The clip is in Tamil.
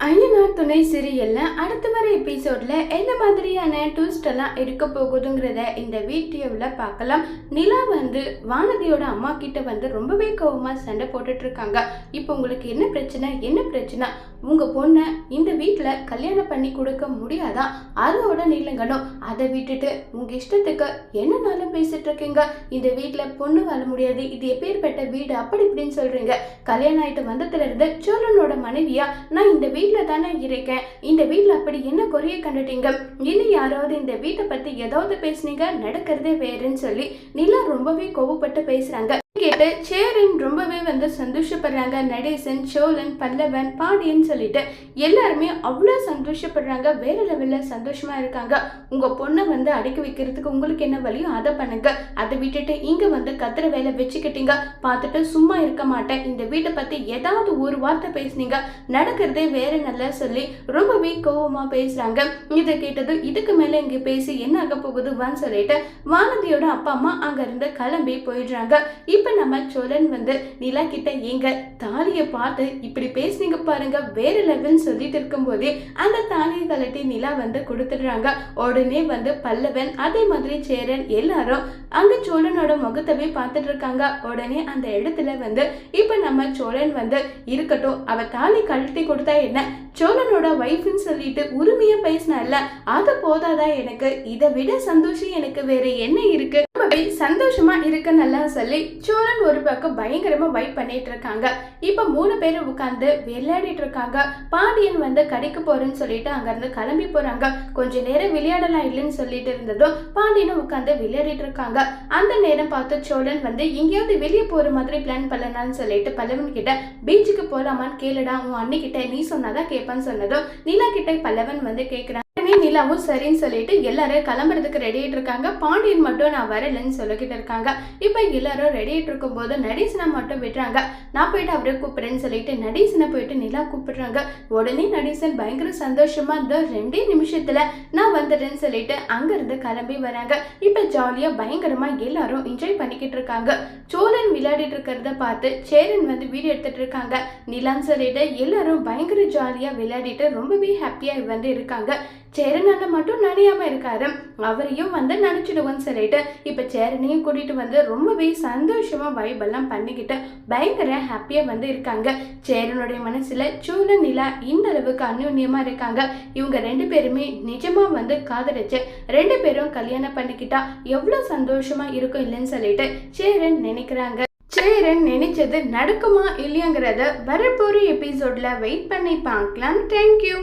ஐயனார் துணை சிறியல்ல அடுத்த வர எபிசோட்ல என்ன மாதிரியான ட்விஸ்ட் எல்லாம் இருக்க போகுதுங்கிறத இந்த வீடியோவில் பார்க்கலாம். நிலா வந்து வானதியோட அம்மா கிட்ட வந்து ரொம்பவே கோபமாக சண்டை போட்டுட்டு இருக்காங்க. இப்போ உங்களுக்கு என்ன பிரச்சனை என்ன பிரச்சனை? உங்கள் பொண்ணை இந்த வீட்டில் கல்யாணம் பண்ணி கொடுக்க முடியாதா? அதோட நிலங்கணும் அதை விட்டுட்டு உங்கள் இஷ்டத்துக்கு என்னனாலும் பேசிட்டு இருக்கீங்க. இந்த வீட்டில் பொண்ணு வாழ முடியாது. இது எப்பேற்பட்ட வீடு அப்படி இப்படின்னு சொல்கிறீங்க கல்யாணம் ஆகிட்டு வந்ததுல இருந்து சோழனோட மனைவியா? நான் இந்த வீட்டில் தானே இருக்கேன். இந்த வீட்டில் அப்படி என்ன குறைய கண்டுட்டீங்க? இன்னும் யாராவது இந்த வீட்டை பத்தி ஏதாவது பேசுனீங்க? நடக்கிறதே வேறுன்னு சொல்லி நிலா ரொம்பவே கோவப்பட்டு பேசுறாங்க. கேட்டு சேரின் ரொம்பவே வந்து சந்தோஷப்படுறாங்க. நடேசன் சோழன் பல்லவன் பாண்டியன் சொல்லிட்டு எல்லாருமே அவ்வளோ சந்தோஷப்படுறாங்க. வேற லெவலில் சந்தோஷமா இருக்காங்க. உங்க பொண்ணை வந்து அடக்கி வைக்கிறதுக்கு உங்களுக்கு என்ன வழியோ அதை பண்ணுங்க. அதை விட்டுட்டு இங்க வந்து கத்துற வேலை வச்சுக்கிட்டீங்க. பார்த்துட்டு சும்மா இருக்க மாட்டேன். இந்த வீட்டை பத்தி ஏதாவது ஒரு வார்த்தை பேசுனீங்க. நடக்கிறதே வேற நல்லா சொல்லி ரொம்பவே கோவமா பேசுறாங்க. இதை கேட்டதும் இதுக்கு மேல இங்க பேசி என்ன ஆக போகுது வான்னு சொல்லிட்டு வானதியோட அப்பா அம்மா அங்க இருந்து கிளம்பி போயிடுறாங்க. இப்ப நம்ம சோழன் வந்து நிலா கிட்ட ஏங்க தாலியை பார்த்து இப்படி பேசுனீங்க பாருங்க வேற லெவல்னு சொல்லிட்டு இருக்கும்போதே அந்த தாலியை கலட்டி நிலா வந்து கொடுத்துடுறாங்க. உடனே வந்து பல்லவன் அதே மாதிரி சேரன் எல்லாரும் அங்க சோழனோட முகத்தவே பார்த்துட்டு இருக்காங்க உடனே அந்த இடத்துல வந்து இப்ப நம்ம சோழன் வந்து இருக்கட்டும் அவ தாலி கழட்டி கொடுத்தா என்ன? சோழனோட ஒய்ஃப்னு சொல்லிட்டு உரிமையா பேசினால அது போதாதா எனக்கு? இதை விட சந்தோஷம் எனக்கு வேற என்ன இருக்கு? ரொம்பவே சந்தோஷமா இருக்க நல்லா சொல்லி சோழன் ஒரு பக்கம் பயங்கரமா வைப் பண்ணிட்டு இருக்காங்க. இப்ப மூணு பேரும் உட்காந்து விளையாடிட்டு இருக்காங்க. பாண்டியன் வந்து கடைக்கு போறேன்னு சொல்லிட்டு அங்க இருந்து கிளம்பி போறாங்க. கொஞ்ச நேரம் விளையாடலாம் இல்லைன்னு சொல்லிட்டு இருந்ததும் பாண்டியனும் உட்காந்து விளையாடிட்டு இருக்காங்க. அந்த நேரம் பார்த்து சோழன் வந்து எங்கேயாவது வெளியே போற மாதிரி பிளான் பண்ணலாம்னு சொல்லிட்டு பல்லவன் கிட்ட பீச்சுக்கு போலாமான்னு கேளுடா உன் அண்ணி கிட்ட நீ சொன்னாதான் கேட்பான்னு சொன்னதும் நீலா கிட்ட பல்லவன் வந்து கேட்கிறான் உடனே நிலாவும் சரின்னு சொல்லிட்டு எல்லாரும் கிளம்புறதுக்கு ரெடி ஆயிட்டு இருக்காங்க. பாண்டியன் மட்டும் நான் வரலன்னு சொல்லிக்கிட்டு இருக்காங்க. இப்போ எல்லாரும் ரெடி ஆயிட்டு இருக்கும்போது நடேசனை மட்டும் விடுறாங்க. நான் போயிட்டு அவரை கூப்பிடுறேன்னு சொல்லிட்டு நடேசனை போயிட்டு நிலா கூப்பிடுறாங்க. உடனே நடேசன் பயங்கர சந்தோஷமா இந்த ரெண்டே நிமிஷத்துல நான் வந்துடுறேன்னு சொல்லிட்டு அங்கிருந்து கிளம்பி வராங்க. இப்போ ஜாலியா பயங்கரமா எல்லாரும் என்ஜாய் பண்ணிக்கிட்டு இருக்காங்க. சோழன் விளையாடிட்டு இருக்கிறத பார்த்து சேரன் வந்து வீடியோ எடுத்துட்டு இருக்காங்க. நிலான்னு சொல்லிட்டு எல்லாரும் பயங்கர ஜாலியா விளையாடிட்டு ரொம்பவே ஹாப்பியா வந்து இருக்காங்க. சேரனால மட்டும் நனையாம இருக்காரு. அவரையும் வந்து நினைச்சிடுவோன்னு சொல்லிட்டு இப்போ சேரனையும் கூட்டிட்டு வந்து ரொம்பவே சந்தோஷமா வைபெல்லாம் பண்ணிக்கிட்டு பயங்கர ஹாப்பியா வந்து இருக்காங்க. சேரனுடைய மனசுல சூழ நிலா இந்த அளவுக்கு அந்யோன்யமா இருக்காங்க. இவங்க ரெண்டு பேருமே நிஜமா வந்து காதலிச்சு ரெண்டு பேரும் கல்யாணம் பண்ணிக்கிட்டா எவ்வளவு சந்தோஷமா இருக்கும் இல்லைன்னு சொல்லிட்டு சேரன் நினைக்கிறாங்க. சேரன் நினைச்சது நடக்குமா இல்லையாங்கிறத வரப்போற எபிசோட்ல வெயிட் பண்ணி பார்க்கலாம் தேங்க்யூ